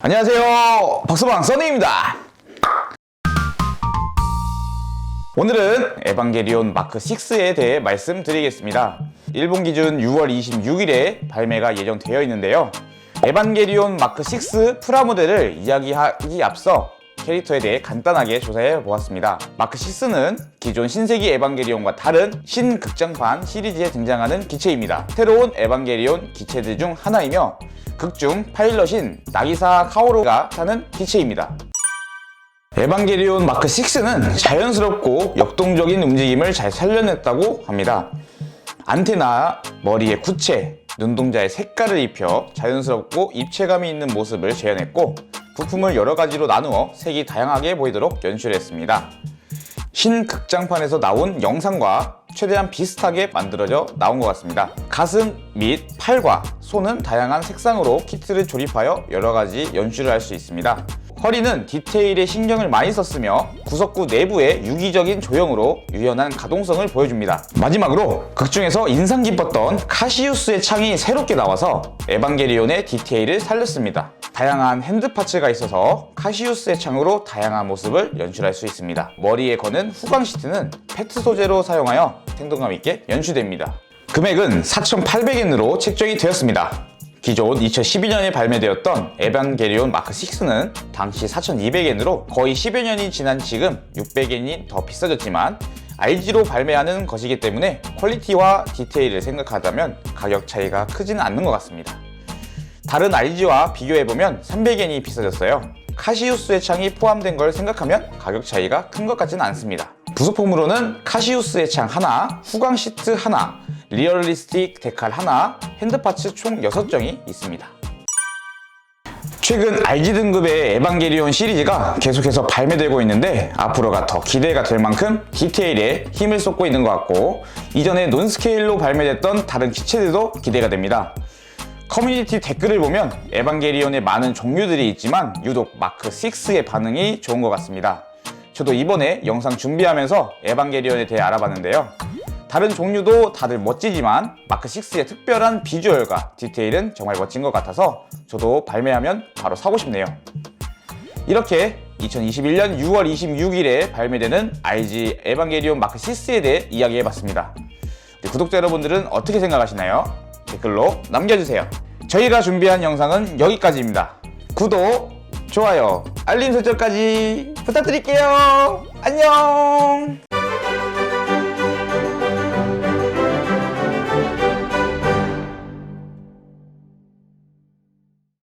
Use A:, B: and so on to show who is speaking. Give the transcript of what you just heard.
A: 안녕하세요. 박서방 써니입니다. 오늘은 에반게리온 마크 6에 대해 말씀드리겠습니다. 일본 기준 6월 26일에 발매가 예정되어 있는데요. 에반게리온 마크 6 프라모델을 이야기하기 앞서 캐릭터에 대해 간단하게 조사해 보았습니다. 마크 6는 기존 신세기 에반게리온과 다른 신극장판 시리즈에 등장하는 기체입니다. 새로운 에반게리온 기체들 중 하나이며 극중 파일럿인 나기사 카오로가 타는 기체입니다. 에반게리온 마크 6는 자연스럽고 역동적인 움직임을 잘 살려냈다고 합니다. 안테나, 머리에 구체, 눈동자에 색깔을 입혀 자연스럽고 입체감이 있는 모습을 재현했고 부품을 여러 가지로 나누어 색이 다양하게 보이도록 연출했습니다. 신 극장판에서 나온 영상과 최대한 비슷하게 만들어져 나온 것 같습니다. 가슴 및 팔과 손은 다양한 색상으로 키트를 조립하여 여러 가지 연출을 할 수 있습니다. 허리는 디테일에 신경을 많이 썼으며 구석구 내부의 유기적인 조형으로 유연한 가동성을 보여줍니다. 마지막으로 극중에서 인상 깊었던 카시우스의 창이 새롭게 나와서 에반게리온의 디테일을 살렸습니다. 다양한 핸드 파츠가 있어서 카시우스의 창으로 다양한 모습을 연출할 수 있습니다. 머리에 거는 후광 시트는 페트 소재로 사용하여 생동감 있게 연출됩니다. 금액은 4,800엔으로 책정이 되었습니다. 기존 2012년에 발매되었던 에반게리온 마크 6는 당시 4,200엔으로 거의 10여 년이 지난 지금 600엔이 더 비싸졌지만 RG로 발매하는 것이기 때문에 퀄리티와 디테일을 생각하자면 가격 차이가 크지는 않는 것 같습니다. 다른 RG와 비교해보면 300엔이 비싸졌어요. 카시우스의 창이 포함된 걸 생각하면 가격 차이가 큰 것 같지는 않습니다. 부속품으로는 카시우스의 창 하나, 후광 시트 하나, 리얼리스틱 데칼 하나, 핸드파츠 총 6정이 있습니다. 최근 RG 등급의 에반게리온 시리즈가 계속해서 발매되고 있는데 앞으로가 더 기대가 될 만큼 디테일에 힘을 쏟고 있는 것 같고 이전에 논스케일로 발매됐던 다른 기체들도 기대가 됩니다. 커뮤니티 댓글을 보면 에반게리온의 많은 종류들이 있지만 유독 마크 6의 반응이 좋은 것 같습니다. 저도 이번에 영상 준비하면서 에반게리온에 대해 알아봤는데요. 다른 종류도 다들 멋지지만 마크 6의 특별한 비주얼과 디테일은 정말 멋진 것 같아서 저도 발매하면 바로 사고 싶네요. 이렇게 2021년 6월 26일에 발매되는 RG 에반게리온 마크 6에 대해 이야기해봤습니다. 네, 구독자 여러분들은 어떻게 생각하시나요? 댓글로 남겨주세요. 저희가 준비한 영상은 여기까지입니다. 구독, 좋아요, 알림 설정까지 부탁드릴게요. 안녕!